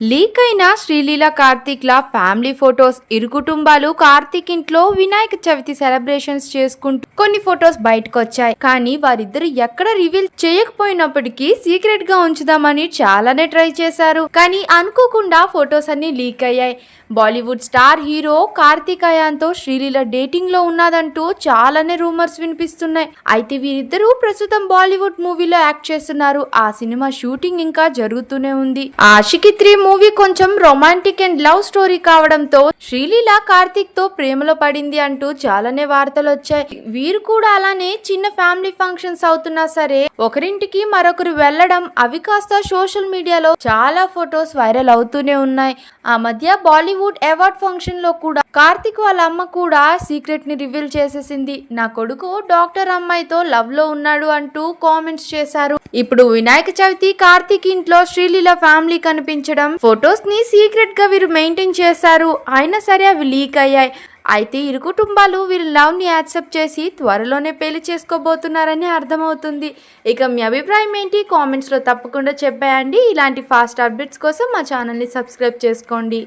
Leak అయిన శ్రీలీల కార్తీక్ ల family photos ఇరు కుటుంబాలు కార్తీక్ ఇంట్లో వినాయక చవితి సెలబ్రేషన్స్ చేసుకుంటూ కొన్ని ఫొటోస్ బయటకు వచ్చాయి కానీ వారిద్దరు ఎక్కడ రివీల్ చేయకపోయినప్పటికీ సీక్రెట్గా ఉంచుదామని చాలానే ట్రై చేశారు. కానీ అనుకోకుండా ఫొటోస్ అన్ని లీక్ అయ్యాయి. బాలీవుడ్ స్టార్ హీరో కార్తీక్ అయాన్తో శ్రీలీల డేటింగ్లో ఉన్నదంటూ చాలానే రూమర్స్ వినిపిస్తున్నాయి. అయితే వీరిద్దరూ ప్రస్తుతం బాలీవుడ్ మూవీలో యాక్ట్ చేస్తున్నారు. ఆ సినిమా షూటింగ్ ఇంకా జరుగుతూనే ఉంది. ఆషికి త్రీ మూవీ కొంచెం రొమాంటిక్ అండ్ లవ్ స్టోరీ కావడంతో శ్రీలీల కార్తిక్తో ప్రేమలో పడింది అంటూ చాలానే వార్తలు వచ్చాయి. వీరు కూడా అలానే చిన్న ఫ్యామిలీ ఫంక్షన్స్ అవుతున్నా సరే ఒకరింటికి మరొకరు వెళ్ళడం అవి కాస్త సోషల్ మీడియాలో చాలా ఫొటోస్ వైరల్ అవుతూనే ఉన్నాయి. ఆ మధ్య బాలీవుడ్ అవార్డ్ ఫంక్షన్లో కూడా కార్తిక్ వాళ్ళ అమ్మ కూడా సీక్రెట్ని రివీల్ చేసేసింది. నా కొడుకు డాక్టర్ అమ్మాయితో లవ్లో ఉన్నాడు అంటూ కామెంట్స్ చేశారు. ఇప్పుడు వినాయక చవితి కార్తిక్ ఇంట్లో శ్రీలీల ఫ్యామిలీ కనిపించడం ఫొటోస్ని సీక్రెట్గా వీరు మెయింటైన్ చేశారు. అయినా సరే అవి లీక్ అయ్యాయి. అయితే ఇరు కుటుంబాలు వీరి లవ్ని యాక్సెప్ట్ చేసి త్వరలోనే పెళ్ళి చేసుకోబోతున్నారని అర్థమవుతుంది. ఇక మీ అభిప్రాయం ఏంటి? కామెంట్స్లో తప్పకుండా చెప్పేయండి. ఇలాంటి ఫాస్ట్ అప్డేట్స్ కోసం మా ఛానల్ని సబ్స్క్రైబ్ చేసుకోండి.